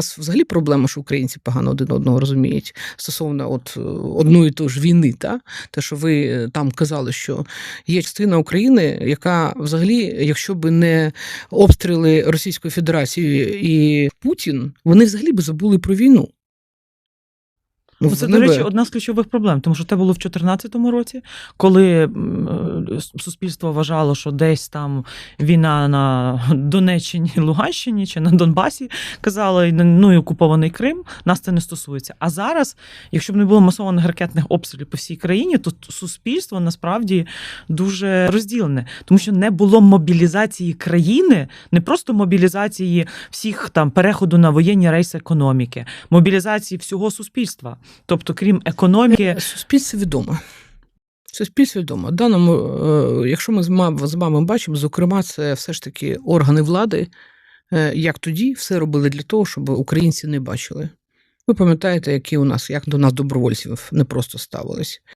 нас взагалі проблема, що українці погано один одного розуміють стосовно от е, одної ж війни, та те, що ви е, там казали, що є частина України, яка взагалі, якщо би не обстріли Російської Федерації і Путін, вони взагалі би забули про війну. Ну, Це, до речі, одна з ключових проблем, тому що це було в 2014 році, коли е, суспільство вважало, що десь там війна на Донеччині, Луганщині чи на Донбасі казали, ну і окупований Крим, нас це не стосується. А зараз, якщо б не було масованих ракетних обстрілів по всій країні, то суспільство насправді дуже розділене, тому що не було мобілізації країни, не просто мобілізації всіх там переходу на воєнні рейси економіки, мобілізації всього суспільства. Тобто, крім економіки, Суспільство відомо. Суспільство відомо. В Даному, е, якщо ми з вами бачимо, зокрема, це все ж таки органи влади, е, як тоді все робили для того, щоб українці не бачили. Ви пам'ятаєте, які у нас, як до нас добровольців не просто ставились.